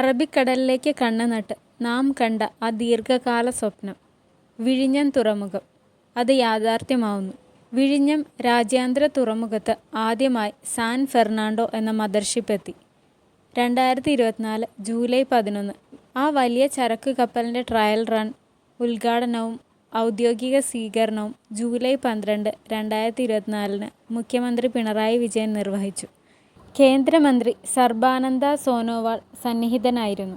അറബിക്കടലിലേക്ക് കണ്ണ് നട്ട് നാം കണ്ട ആ ദീർഘകാല സ്വപ്നം വിഴിഞ്ഞം തുറമുഖം അത് യാഥാർത്ഥ്യമാവുന്നു. വിഴിഞ്ഞം രാജ്യാന്തര തുറമുഖത്ത് ആദ്യമായി സാൻ ഫെർണാണ്ടോ എന്ന മദർഷിപ്പ് എത്തി. രണ്ടായിരത്തി ഇരുപത്തിനാല് ജൂലൈ പതിനൊന്ന് ആ വലിയ ചരക്ക് കപ്പലിന്റെ ട്രയൽ റൺ ഉദ്ഘാടനവും ഔദ്യോഗിക സ്വീകരണവും ജൂലൈ പന്ത്രണ്ട് രണ്ടായിരത്തി ഇരുപത്തിനാലിന് മുഖ്യമന്ത്രി പിണറായി വിജയൻ നിർവഹിച്ചു. കേന്ദ്രമന്ത്രി സർബാനന്ദ സോനോവാൾ സന്നിഹിതനായിരുന്നു.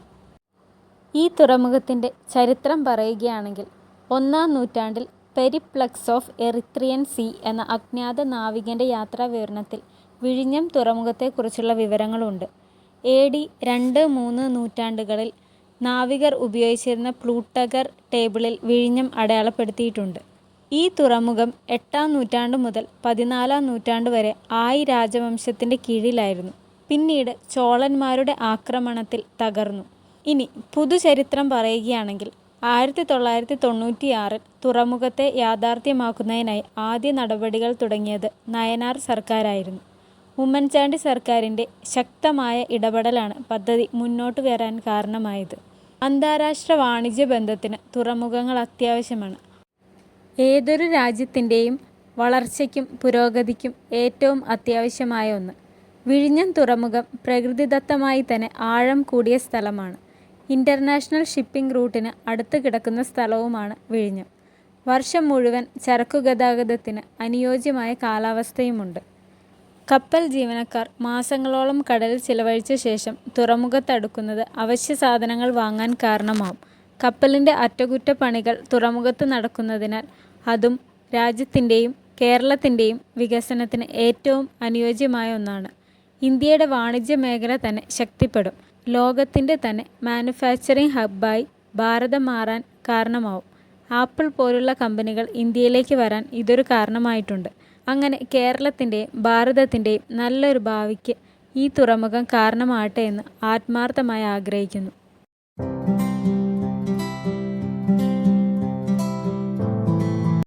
ഈ തുറമുഖത്തിന്റെ ചരിത്രം പറയുകയാണെങ്കിൽ ഒന്നാം നൂറ്റാണ്ടിൽ പെരിപ്ലക്സ് ഓഫ് എറിത്രിയൻ സീ എന്ന അജ്ഞാത നാവികന്റെ യാത്രാവിവരണത്തിൽ വിഴിഞ്ഞം തുറമുഖത്തെക്കുറിച്ചുള്ള വിവരങ്ങളുണ്ട്. എ. ഡി. രണ്ട് മൂന്ന് നൂറ്റാണ്ടുകളിൽ നാവികർ ഉപയോഗിച്ചിരുന്ന പ്ലൂട്ടഗർ ടേബിളിൽ വിഴിഞ്ഞം അടയാളപ്പെടുത്തിയിട്ടുണ്ട്. ഈ തുറമുഖം എട്ടാം നൂറ്റാണ്ടു മുതൽ പതിനാലാം നൂറ്റാണ്ടു വരെ ആയി രാജവംശത്തിന്റെ കീഴിലായിരുന്നു. പിന്നീട് ചോളന്മാരുടെ ആക്രമണത്തിൽ തകർന്നു. ഇനി പുതുചരിത്രം പറയുകയാണെങ്കിൽ ആയിരത്തി തൊള്ളായിരത്തി തൊണ്ണൂറ്റിയാറിൽ തുറമുഖത്തെ യാഥാർത്ഥ്യമാക്കുന്നതിനായി ആദ്യ നടപടികൾ തുടങ്ങിയത് നയനാർ സർക്കാരായിരുന്നു. ഉമ്മൻചാണ്ടി സർക്കാരിന്റെ ശക്തമായ ഇടപെടലാണ് പദ്ധതി മുന്നോട്ട് വരാൻ കാരണമായത്. അന്താരാഷ്ട്ര വാണിജ്യ ബന്ധത്തിന് തുറമുഖങ്ങൾ അത്യാവശ്യമാണ്. ഏതൊരു രാജ്യത്തിന്റെയും വളർച്ചയ്ക്കും പുരോഗതിക്കും ഏറ്റവും അത്യാവശ്യമായ ഒന്ന്. വിഴിഞ്ഞം തുറമുഖം പ്രകൃതിദത്തമായി തന്നെ ആഴം കൂടിയ സ്ഥലമാണ്. ഇന്റർനാഷണൽ ഷിപ്പിംഗ് റൂട്ടിന് അടുത്ത് കിടക്കുന്ന സ്ഥലവുമാണ് വിഴിഞ്ഞം. വർഷം മുഴുവൻ ചരക്കുഗതാഗതത്തിന് അനുയോജ്യമായ കാലാവസ്ഥയുമുണ്ട്. കപ്പൽ ജീവനക്കാർ മാസങ്ങളോളം കടലിൽ ചിലവഴിച്ച ശേഷം തുറമുഖത്തടുക്കുന്നത് അവശ്യ സാധനങ്ങൾ വാങ്ങാൻ കാരണമാവും. കപ്പലിന്റെ അറ്റകുറ്റപ്പണികൾ തുറമുഖത്ത് നടക്കുന്നതിനാൽ അതും രാജ്യത്തിന്റെയും കേരളത്തിന്റെയും വികസനത്തിന് ഏറ്റവും അനുയോജ്യമായ ഒന്നാണ്. ഇന്ത്യയുടെ വാണിജ്യ മേഖല തന്നെ ശക്തിപ്പെടും. ലോകത്തിന്റെ തന്നെ മാനുഫാക്ചറിങ് ഹബ്ബായി ഭാരതം മാറാൻ കാരണമാവും. ആപ്പിൾ പോലുള്ള കമ്പനികൾ ഇന്ത്യയിലേക്ക് വരാൻ ഇതൊരു കാരണമായിട്ടുണ്ട്. അങ്ങനെ കേരളത്തിന്റെയും ഭാരതത്തിന്റെയും നല്ലൊരു ഭാവിക്ക് ഈ തുറമുഖം കാരണമാകട്ടെ എന്ന് ആത്മാർത്ഥമായി ആഗ്രഹിക്കുന്നു.